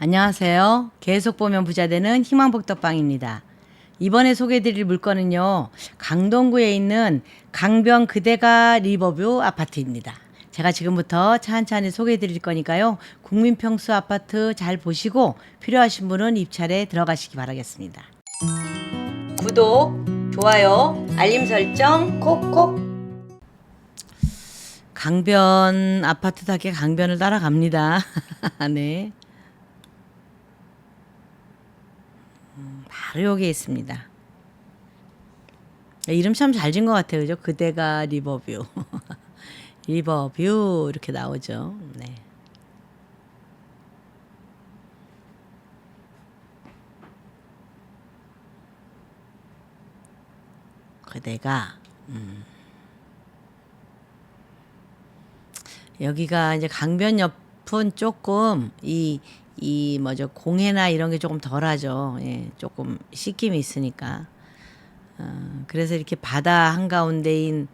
안녕하세요. 계속 보면 부자 되는 희망복덕방입니다. 이번에 소개해드릴 물건은요, 강동구에 있는 강변 그대가 리버뷰 아파트입니다. 제가 지금부터 찬찬히 소개해드릴 거니까요, 국민평수 아파트 잘 보시고 필요하신 분은 입찰에 들어가시기 바라겠습니다. 구독, 좋아요, 알림 설정 콕콕. 강변 아파트 답게 강변을 따라갑니다. 네. 바로 여기에 있습니다. 이름 참 잘 지은 것 같아요. 그죠? 그대가 리버뷰. 리버뷰 이렇게 나오죠. 네. 그대가 음. 여기가 이제 강변 옆은 조금 이 이 뭐죠 공해나 이런 게 조금 덜하죠. 예, 조금 씻김이 있으니까. 어, 그래서 이렇게 바다 한 가운데인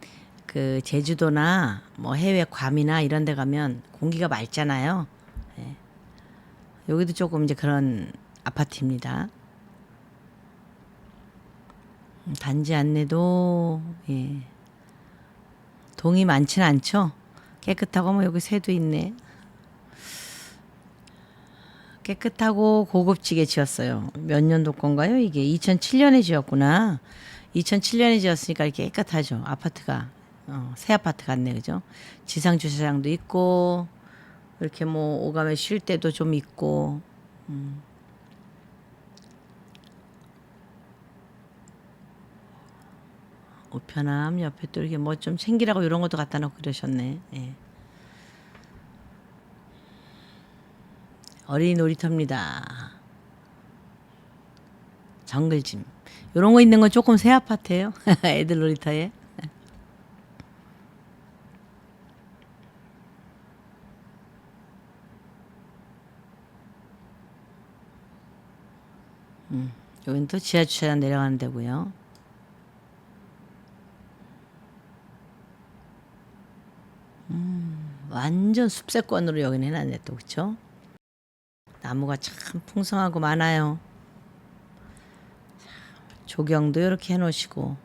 그 제주도나 뭐 해외 괌이나 이런 데 가면 공기가 맑잖아요. 예. 여기도 조금 이제 그런 아파트입니다. 음, 단지 안내도 예. 동이 많지는 않죠. 깨끗하고 뭐 여기 새도 있네. 깨끗하고 고급지게 지었어요. 몇 년도 건가요? 이게 2007년에 지었구나. 2007년에 지었으니까 이렇게 깨끗하죠. 아파트가 어, 새 아파트 같네, 그죠? 지상 주차장도 있고 이렇게 뭐 오감에 쉴 때도 좀 있고. 음. 우편함 옆에 또 이렇게 뭐 좀 챙기라고 이런 것도 갖다 놓고 그러셨네. 예. 어린이 놀이터입니다. 정글짐. 요런 거 있는 건 조금 새 아파트예요. 애들 놀이터에. 음, 여긴 또 지하 주차장 내려가는 데고요. 음, 완전 숲세권으로 여기는 해놨네 또 그쵸? 나무가 참 풍성하고 많아요. 조경도 이렇게 해놓으시고.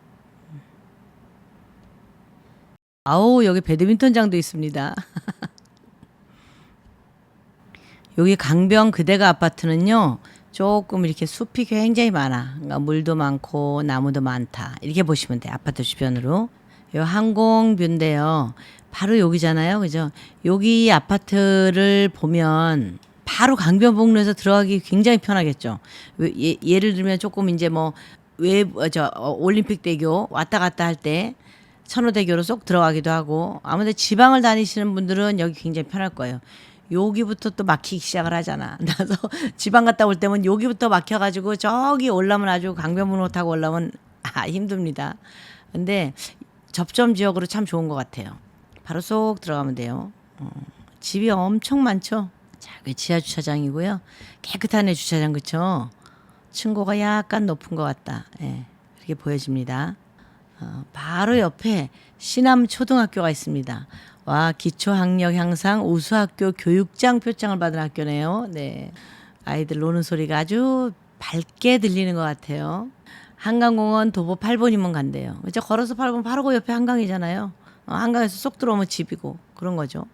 아우 여기 배드민턴장도 있습니다. 여기 강변 그대가 아파트는요 조금 이렇게 숲이 굉장히 많아. 그러니까 물도 많고 나무도 많다. 이렇게 보시면 돼요. 아파트 주변으로. 요 항공뷰인데요. 바로 여기잖아요. 그죠? 여기 아파트를 보면 바로 강변북로에서 들어가기 굉장히 편하겠죠. 왜- 예, 예를 들면 조금 이제 뭐 외저 올림픽 대교 왔다 갔다 할 때 천호대교로 쏙 들어가기도 하고 아무튼 지방을 다니시는 분들은 여기 굉장히 편할 거예요. 여기부터 또 막히기 시작을 하잖아. 나서 지방 갔다 올 때면 여기부터 막혀가지고 저기 올라면 아주 강변북로 타고 올라면 아 힘듭니다. 근데 접점 지역으로 참 좋은 것 같아요. 바로 쏙 들어가면 돼요. 어, 집이 엄청 많죠. 자, 그 지하 주차장이고요. 깨끗하네 주차장 그쵸? 층고가 약간 높은 것 같다. 예, 그렇게 보여집니다. 어, 바로 옆에 신암 초등학교가 있습니다. 와 기초 학력 향상 우수학교 교육장 표창을 받은 학교네요. 네, 아이들 노는 소리가 아주 밝게 들리는 것 같아요. 한강공원 도보 8번이면 간대요. 이제 걸어서 8번 바로 그 옆에 한강이잖아요. 어, 한강에서 쏙 들어오면 집이고 그런 거죠.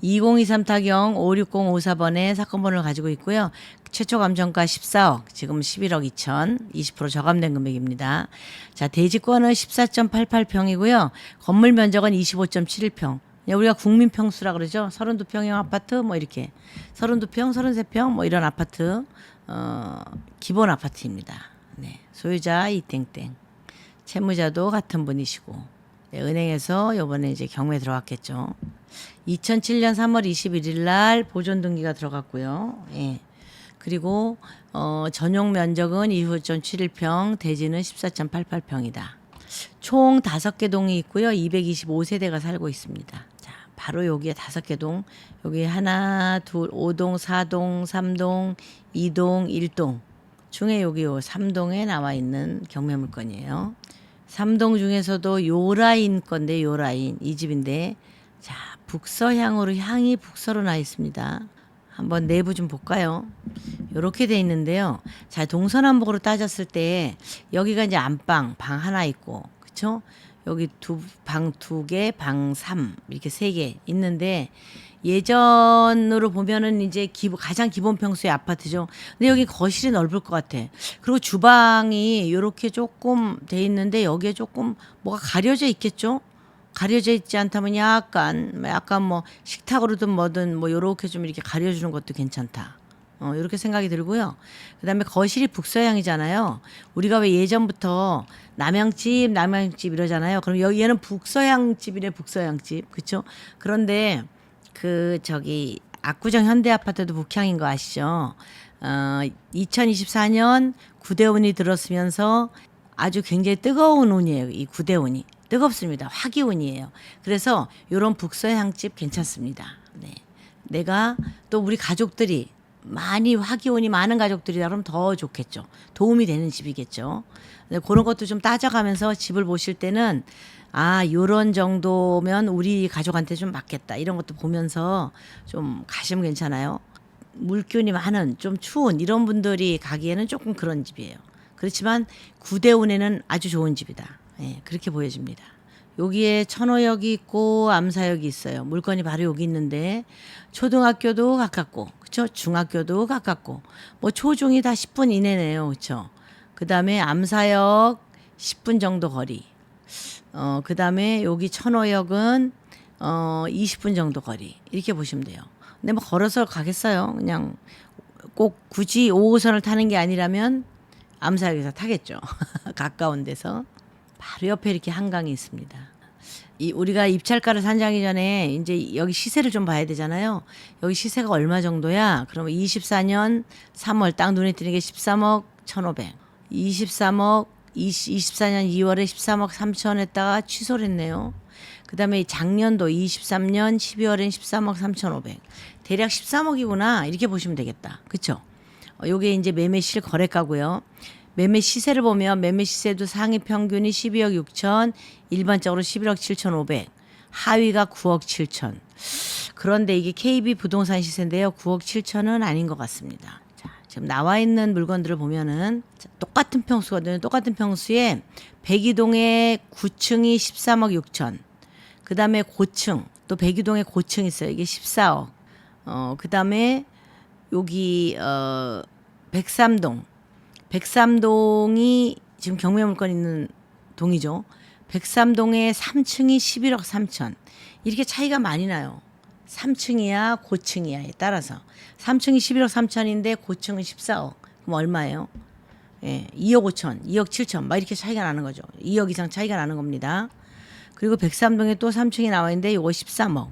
2023 타경 56054번의 사건번호를 가지고 있고요. 최초 감정가 14억, 지금 11억 2천, 20% 저감된 금액입니다. 자, 대지권은 14.88평이고요. 건물 면적은 25.71평. 우리가 국민평수라 그러죠. 32평형 아파트 뭐 이렇게 32평, 33평 뭐 이런 아파트 어, 기본 아파트입니다. 네. 소유자 이땡땡. 채무자도 같은 분이시고 네, 은행에서 요번에 이제 경매 들어왔겠죠. 2007년 3월 21일 날 보존 등기가 들어갔고요. 예. 그리고 어, 전용 면적은 25.71평, 대지는 14.88평이다. 총 5개 동이 있고요. 225세대가 살고 있습니다. 자, 바로 여기에 5개 동. 여기 하나, 둘, 5동, 4동, 3동, 2동, 1동. 중에 여기 요 3동에 나와 있는 경매 물건이에요. 3동 중에서도 요 라인 건데 요 라인 이 집인데 자 북서향으로 향이 북서로 나 있습니다. 한번 내부 좀 볼까요? 이렇게 돼 있는데요. 자, 동서남북으로 따졌을 때 여기가 이제 안방 방 하나 있고, 그렇죠? 여기 두 방 두 개, 방 삼 이렇게 세 개 있는데 예전으로 보면은 이제 기본 가장 기본 평수의 아파트죠. 근데 여기 거실이 넓을 것 같아. 그리고 주방이 이렇게 조금 돼 있는데 여기에 조금 뭐가 가려져 있겠죠? 가려져 있지 않다면 약간 약간 뭐 식탁으로든 뭐든 뭐 요렇게 좀 이렇게 가려주는 것도 괜찮다. 어, 이렇게 생각이 들고요. 그 다음에 거실이 북서향이잖아요. 우리가 왜 예전부터 남향집, 남향집 이러잖아요. 그럼 여기 얘는 북서향집이래, 북서향집. 그렇죠? 그런데 그 저기 압구정 현대 아파트도 북향인 거 아시죠? 어, 2024년 구대운이 들었으면서 아주 굉장히 뜨거운 운이에요. 이 구대운이 뜨겁습니다. 화기운이에요. 그래서 이런 북서향집 괜찮습니다. 네. 내가 또 우리 가족들이 많이 화기운이 많은 가족들이다 그러면 더 좋겠죠. 도움이 되는 집이겠죠. 네, 그런 것도 좀 따져가면서 집을 보실 때는 아 요런 정도면 우리 가족한테 좀 맞겠다 이런 것도 보면서 좀 가시면 괜찮아요. 물기운이 많은 좀 추운 이런 분들이 가기에는 조금 그런 집이에요. 그렇지만 구대운에는 아주 좋은 집이다. 예, 그렇게 보여집니다. 여기에 천호역이 있고 암사역이 있어요. 물건이 바로 여기 있는데 초등학교도 가깝고 그렇죠? 중학교도 가깝고 뭐 초중이 다 10분 이내네요. 그렇죠? 그다음에 암사역 10분 정도 거리. 어, 그다음에 여기 천호역은 어, 20분 정도 거리. 이렇게 보시면 돼요. 근데 뭐 걸어서 가겠어요. 그냥 꼭 굳이 5호선을 타는 게 아니라면 암사역에서 타겠죠. 가까운 데서. 바로 옆에 이렇게 한강이 있습니다. 이 우리가 입찰가를 산정하기 전에 이제 여기 시세를 좀 봐야 되잖아요. 여기 시세가 얼마 정도야? 그러면 24년 3월 딱 눈에 띄는 게 13억 1,500. 23억 20, 24년 2월에 13억 3천 했다가 취소를 했네요. 그 다음에 작년도 23년 12월엔 13억 3,500. 대략 13억이구나. 이렇게 보시면 되겠다. 그렇죠? 어, 요게 이제 매매실 거래가고요. 매매 시세를 보면 매매 시세도 상위 평균이 12억 6천, 일반적으로 11억 7천 5백, 하위가 9억 7천. 그런데 이게 KB 부동산 시세인데요. 9억 7천은 아닌 것 같습니다. 자, 지금 나와 있는 물건들을 보면은 자, 똑같은 평수거든요. 똑같은 평수에 백이동의 9층이 13억 6천. 그 다음에 고층, 또 백이동에 고층 있어요. 이게 14억. 어, 그 다음에 여기, 어, 백삼동. 백삼동이 지금 경매 물건 있는 동이죠. 백삼동의 3층이 11억 3천. 이렇게 차이가 많이 나요. 3층이야, 고층이야에 따라서. 3층이 11억 3천인데 고층은 14억. 그럼 얼마예요? 예, 2억 5천, 2억 7천. 막 이렇게 차이가 나는 거죠. 2억 이상 차이가 나는 겁니다. 그리고 백삼동에 또 3층이 나와 있는데 이거 13억.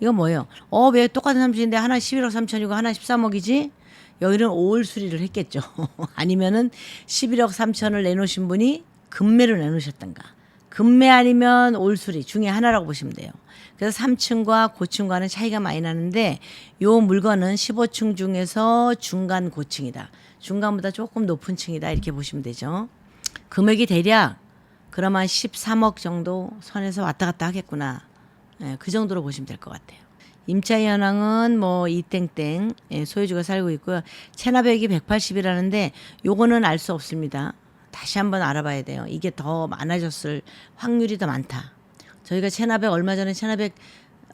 이거 뭐예요? 어, 왜 똑같은 3층인데 하나 11억 3천이고 하나 13억이지? 여기는 5월 수리를 했겠죠. 아니면은 11억 3천을 내놓으신 분이 금매를 내놓으셨던가. 금매 아니면 올 수리 중에 하나라고 보시면 돼요. 그래서 3층과 고층과는 차이가 많이 나는데 요 물건은 15층 중에서 중간 고층이다. 중간보다 조금 높은 층이다. 이렇게 보시면 되죠. 금액이 대략 그러면 13억 정도 선에서 왔다 갔다 하겠구나. 예, 그 정도로 보시면 될 것 같아요. 임차 현황은 뭐 이땡땡 예, 소유주가 살고 있고요. 체납액이 180이라는데 요거는 알 수 없습니다. 다시 한번 알아봐야 돼요. 이게 더 많아졌을 확률이 더 많다. 저희가 체납액 얼마 전에 체납액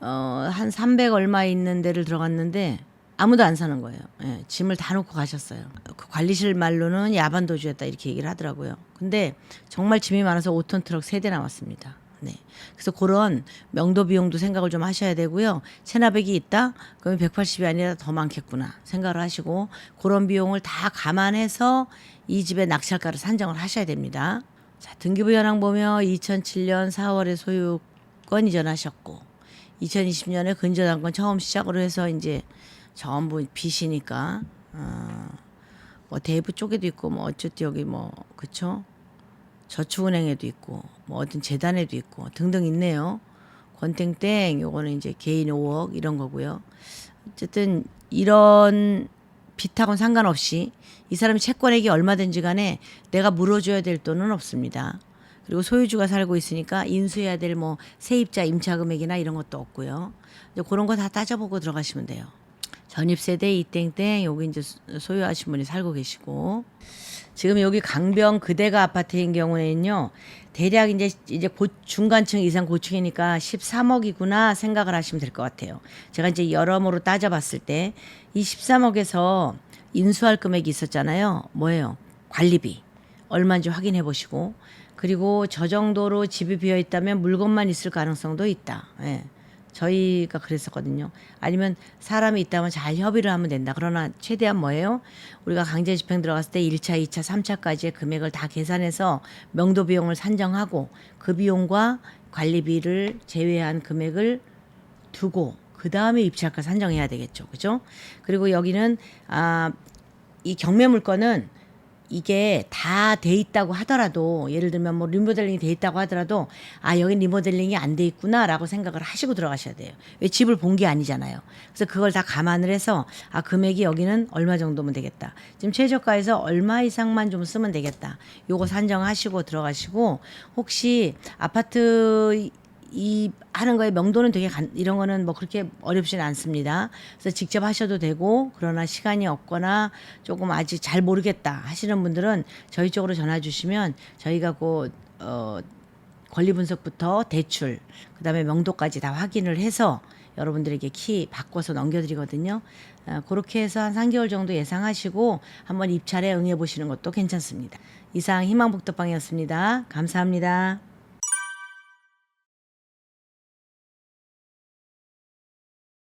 어, 한 300 얼마 있는 데를 들어갔는데 아무도 안 사는 거예요. 예, 짐을 다 놓고 가셨어요. 그 관리실 말로는 야반 도주였다 이렇게 얘기를 하더라고요. 근데 정말 짐이 많아서 5톤 트럭 3대 나왔습니다. 네. 그래서 그런 명도 비용도 생각을 좀 하셔야 되고요. 체납액이 있다? 그러면 180이 아니라 더 많겠구나 생각을 하시고 그런 비용을 다 감안해서 이 집의 낙찰가를 산정을 하셔야 됩니다. 자, 등기부 현황 보면 2007년 4월에 소유권 이전하셨고 2020년에 근저당권 처음 시작으로 해서 이제 전부 빚이니까 어, 뭐 대부 쪽에도 있고 뭐 어쨌든 여기 뭐 그쵸 저축은행에도 있고 뭐 어떤 재단에도 있고 등등 있네요. 권땡땡 요거는 이제 개인 5억 이런 거고요. 어쨌든 이런 빚하고는 상관없이 이 사람이 채권액이 얼마든지 간에 내가 물어줘야 될 돈은 없습니다. 그리고 소유주가 살고 있으니까 인수해야 될 뭐 세입자 임차 금액이나 이런 것도 없고요. 그런 거 다 따져보고 들어가시면 돼요. 전입세대 이땡땡 여기 이제 소- 소유하신 분이 살고 계시고 지금 여기 강병 그대가 아파트인 경우에는요 대략 이제 이제 고, 중간층 이상 고층이니까 13억이구나 생각을 하시면 될 것 같아요. 제가 이제 여러모로 따져봤을 때 이 13억에서 인수할 금액이 있었잖아요. 뭐예요? 관리비 얼마인지 확인해 보시고 그리고 저 정도로 집이 비어 있다면 물건만 있을 가능성도 있다. 예. 저희가 그랬었거든요. 아니면 사람이 있다면 잘 협의를 하면 된다. 그러나 최대한 뭐예요? 우리가 강제 집행 들어갔을 때 1차, 2차, 3차까지의 금액을 다 계산해서 명도 비용을 산정하고 그 비용과 관리비를 제외한 금액을 두고 그 다음에 입찰가 산정해야 되겠죠. 그죠? 그리고 여기는 아, 이 경매 물건은 이게 다 돼 있다고 하더라도 예를 들면 뭐 리모델링이 돼 있다고 하더라도 아 여기 리모델링이 안 돼 있구나라고 생각을 하시고 들어가셔야 돼요. 왜 집을 본 게 아니잖아요. 그래서 그걸 다 감안을 해서 아 금액이 여기는 얼마 정도면 되겠다. 지금 최저가에서 얼마 이상만 좀 쓰면 되겠다. 요거 산정하시고 들어가시고 혹시 아파트 이 하는 거에 명도는 되게 간, 이런 거는 뭐 그렇게 어렵지는 않습니다. 그래서 직접 하셔도 되고 그러나 시간이 없거나 조금 아직 잘 모르겠다 하시는 분들은 저희 쪽으로 전화 주시면 저희가 그 어, 권리 분석부터 대출 그다음에 명도까지 다 확인을 해서 여러분들에게 키 바꿔서 넘겨드리거든요. 어, 그렇게 해서 한 3개월 정도 예상하시고 한번 입찰에 응해 보시는 것도 괜찮습니다. 이상 희망복덕방이었습니다. 감사합니다.